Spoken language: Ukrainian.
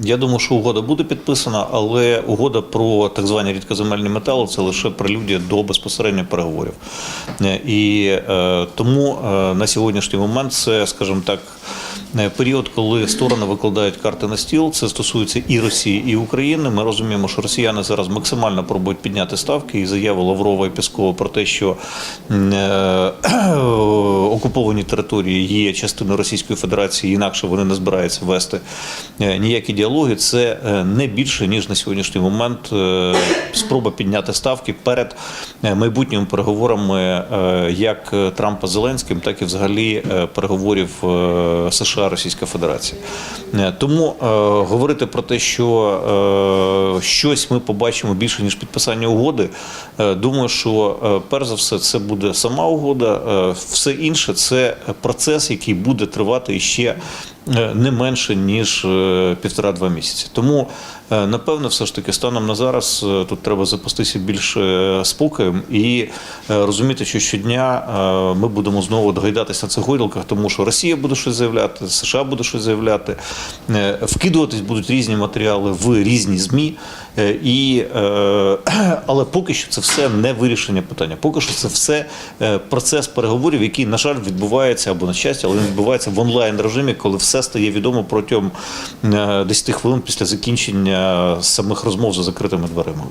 Я думаю, що угода буде підписана, але угода про так звані рідкоземельні метали це лише прелюдія до безпосередньо переговорів. Е, І е, тому е, на сьогоднішній момент це, скажімо так, е, період, коли сторони викладають карти на стіл. Це стосується і Росії, і України. Ми розуміємо, що росіяни зараз максимально пробують підняти ставки і заяви Лаврова і Піскова про те, що е, окуповані території є частиною Російської Федерації, інакше вони не збираються вести е, ніякі діалоги. Це е, не більше ніж на сьогоднішній момент е, спроба підняти ставки перед майбутніми переговорами як Трампа з Зеленським, так і взагалі переговорів США Російська Федерація. Тому говорити про те, що щось ми побачимо більше ніж підписання угоди. Думаю, що перш за все це буде сама угода. Все інше це процес, який буде тривати ще не менше ніж е, півтора-два місяці. Тому е, напевно, все ж таки станом на зараз е, тут треба запастися більш е, спокоєм і е, розуміти, що щодня е, ми будемо знову догайдатися на цих гойдалках, тому що Росія буде щось заявляти, США буде щось заявляти, е, вкидуватись будуть різні матеріали в різні змі. Е, І, е, але поки що це все не вирішення питання. Поки що це все е, процес переговорів, який, на жаль, відбувається або на щастя, але він відбувається в онлайн режимі, коли все стає відомо протягом е, 10 хвилин після закінчення самих розмов за закритими дверима.